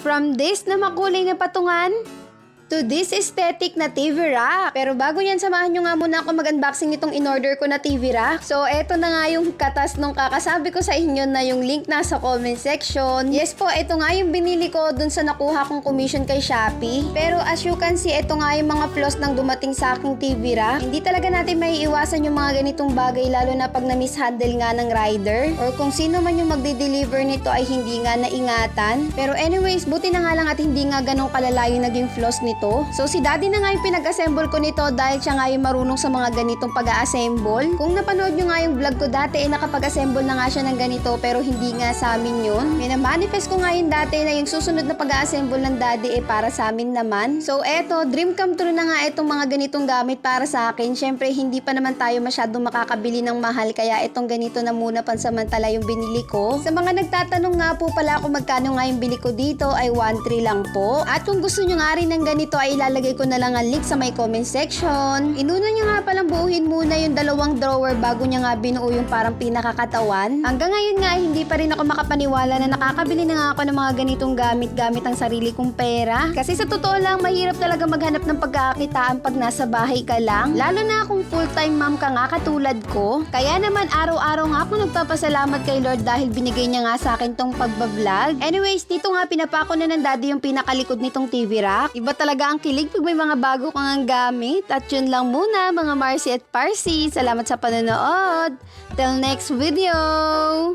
From this na makulay na patungan to this aesthetic na TV rack. Pero bago yan, samahan nyo nga muna ako mag-unboxing nitong in-order ko na TV rack. So, eto na nga yung katas nung kakasabi ko sa inyo na yung link nasa comment section. Yes po, eto nga yung binili ko dun sa nakuha kong commission kay Shopee. Pero as you can see, eto nga yung mga flaws ng dumating sa aking TV rack. Hindi talaga natin may iwasan yung mga ganitong bagay lalo na pag na-mishandle nga ng rider or kung sino man yung magde-deliver nito ay hindi nga naingatan. Pero anyways, buti na nga lang at hindi nga ganong kalala yung naging flaws nito. So si daddy na nga yung pinag-assemble ko nito dahil siya nga yung marunong sa mga ganitong pag-assemble. Kung napanood nyo nga yung vlog ko dati, eh nakapag-assemble na nga siya ng ganito pero hindi nga sa amin yun. Minamanifest ko nga yung dati na yung susunod na pag-assemble ng daddy eh para sa amin naman. So eto, dream come true na nga itong mga ganitong gamit para sa akin. Syempre hindi pa naman tayo masyadong makakabili ng mahal kaya itong ganito na muna pansamantala yung binili ko. Sa mga nagtatanong nga po pala kung magkano nga yung bili ko dito ay 1.3 lang po. At kung gusto nyo nga rin ng ganito ay ilalagay ko na lang ang link sa may comment section. Inuna nyo nga palang buuhin muna yung dalawang drawer bago niya nga binuo yung parang pinakakatawan. Hanggang ngayon nga hindi pa rin ako makapaniwala na nakakabili na nga ako ng mga ganitong gamit-gamit ang sarili kong pera. Kasi sa totoo lang, mahirap talaga maghanap ng pagkakakitaan pag nasa bahay ka lang. Lalo na kung full-time mom ka nga katulad ko. Kaya naman araw-araw nga ako nagpapasalamat kay Lord dahil binigay niya nga sa akin tong pagbablog. Anyways, dito nga pinapako na ng daddy yung pinakalikod nitong TV rack. Iba talaga ang kilig pag may mga bago kang ang gamit. At yun lang muna mga Marcy at Parsi. Salamat sa panonood. Till next video!